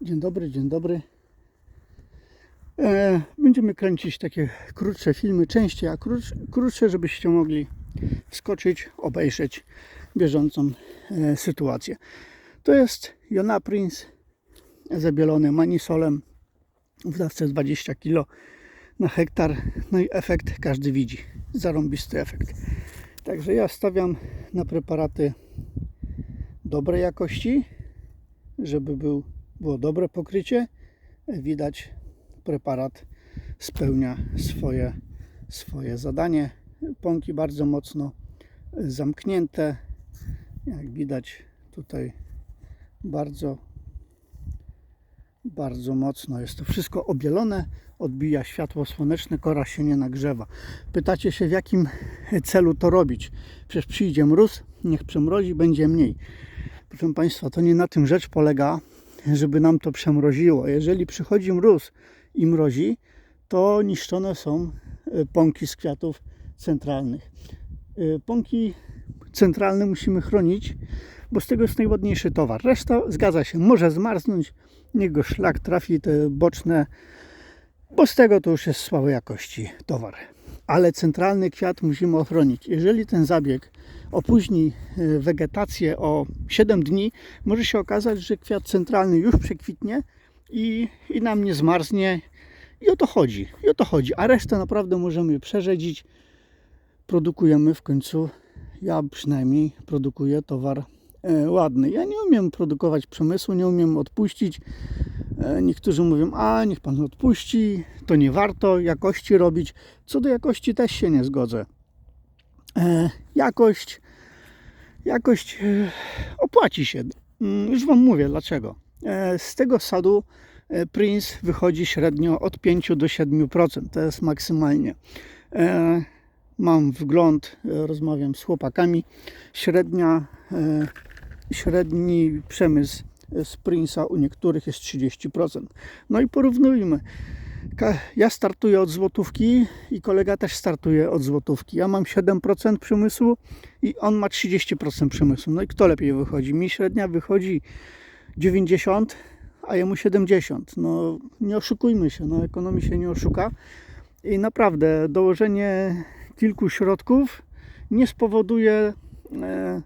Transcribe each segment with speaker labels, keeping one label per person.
Speaker 1: Dzień dobry, dzień dobry. E, będziemy kręcić takie krótsze filmy, częściej, a krótsze, żebyście mogli wskoczyć, obejrzeć bieżącą e, sytuację. To jest Jona Prince zabielony manisolem w dawce 20 kg na hektar. No i efekt każdy widzi. Zarąbisty efekt. Także ja stawiam na preparaty dobrej jakości, żeby był, było dobre pokrycie. Widać, preparat spełnia swoje, swoje zadanie. Pąki bardzo mocno zamknięte. Jak widać, tutaj bardzo, bardzo mocno jest to wszystko obielone. Odbija światło słoneczne, kora się nie nagrzewa. Pytacie się, w jakim celu to robić? Przecież przyjdzie mróz, niech przemrozi, będzie mniej. Proszę Państwa, to nie na tym rzecz polega, żeby nam to przemroziło. Jeżeli przychodzi mróz i mrozi, to niszczone są e, pąki z kwiatów centralnych. E, Pąki centralne musimy chronić, bo z tego jest najładniejszy towar. Reszta, zgadza się, może zmarznąć, niech go szlak trafi, te boczne, bo z tego to już jest słabej jakości towar. Ale centralny kwiat musimy ochronić. Jeżeli ten zabieg opóźni e, wegetację o 7 dni, może się okazać, że kwiat centralny już przekwitnie i, i nam nie zmarznie. I o to chodzi. I o to chodzi. A resztę naprawdę możemy przerzedzić. Produkujemy w końcu, ja przynajmniej produkuję towar e, ładny. Ja nie umiem produkować przemysłu, nie umiem odpuścić. E, Niektórzy mówią, a niech pan odpuści, to nie warto jakości robić. Co do jakości też się nie zgodzę. E, Jakość, jakość e, opłaci się. Mm, Już Wam mówię dlaczego. Z tego sadu Prince wychodzi średnio od 5 do 7%. To jest maksymalnie. Mam wgląd, rozmawiam z chłopakami. Średnia, średni przemysł z Prince'a u niektórych jest 30%. No i porównujmy. Ja startuję od złotówki i kolega też startuje od złotówki. Ja mam 7% przemysłu i on ma 30% przemysłu. No i kto lepiej wychodzi? Mi średnia wychodzi 90, a jemu 70. No nie oszukujmy się, no ekonomii się nie oszuka. I naprawdę dołożenie kilku środków nie spowoduje e,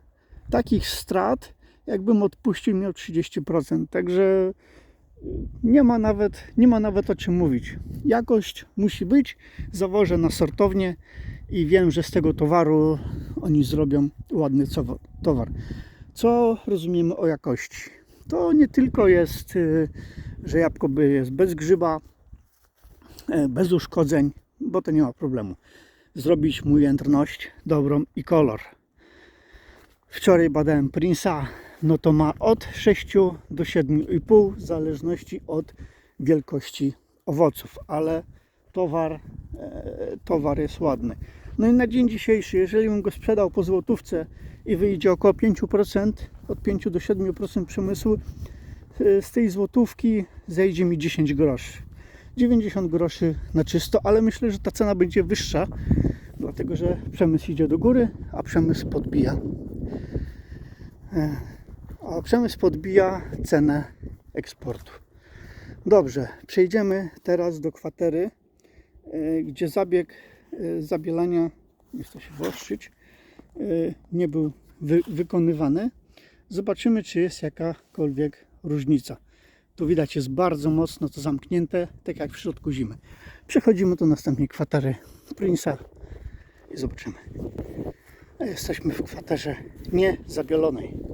Speaker 1: takich strat, jakbym odpuścił miał 30%. Także nie ma nawet, nie ma nawet o czym mówić. Jakość musi być. Zawożę na sortownię i wiem, że z tego towaru oni zrobią ładny towar. Co rozumiemy o jakości? To nie tylko jest, y, że jabłko jest bez grzyba, e, bez uszkodzeń, bo to nie ma problemu. Zrobić mu jędrność dobrą i kolor. Wczoraj badałem Prince'a, no to ma od 6 do 7,5 w zależności od wielkości owoców, ale towar, e, towar jest ładny. No i na dzień dzisiejszy, jeżeli bym go sprzedał po złotówce i wyjdzie około 5%, od 5 do 7% przemysłu, e, z tej złotówki zejdzie mi 10 groszy. 90 groszy na czysto, ale myślę, że ta cena będzie wyższa, dlatego że przemysł idzie do góry, a przemysł podbija a przemysł podbija cenę eksportu. Dobrze, przejdziemy teraz do kwatery, e, gdzie zabieg e, zabielania, nie chcę się włoszczyć, e, nie był wy, wykonywany. Zobaczymy, czy jest jakakolwiek różnica. Tu widać, jest bardzo mocno to zamknięte, tak jak w środku zimy. Przechodzimy do następnej kwatery Prince'a i zobaczymy. Jesteśmy w kwaterze niezabielonej.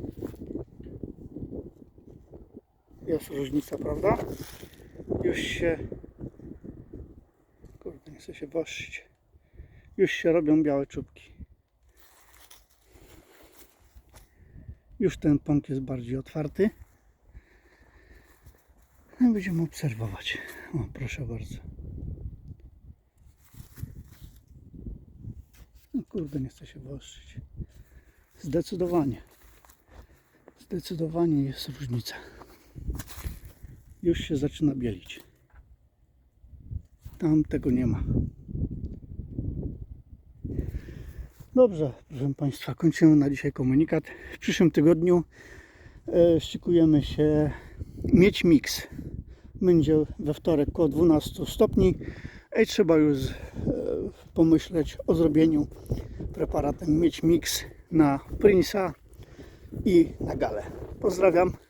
Speaker 1: Jest różnica, prawda? Już się. Kurde, nie chcę się woszczyć. Już się robią białe czubki. Już ten pąk jest bardziej otwarty. No będziemy obserwować. O, proszę bardzo. No kurde, nie chcę się woszczyć. Zdecydowanie. Zdecydowanie jest różnica. Już się zaczyna bielić. Tam tego nie ma. Dobrze, proszę Państwa, kończymy na dzisiaj komunikat. W przyszłym tygodniu e, szykujemy się mieć mix. Będzie we wtorek około 12 stopni i trzeba już e, pomyśleć o zrobieniu preparatem mieć mix na Prince'a i na galę. Pozdrawiam.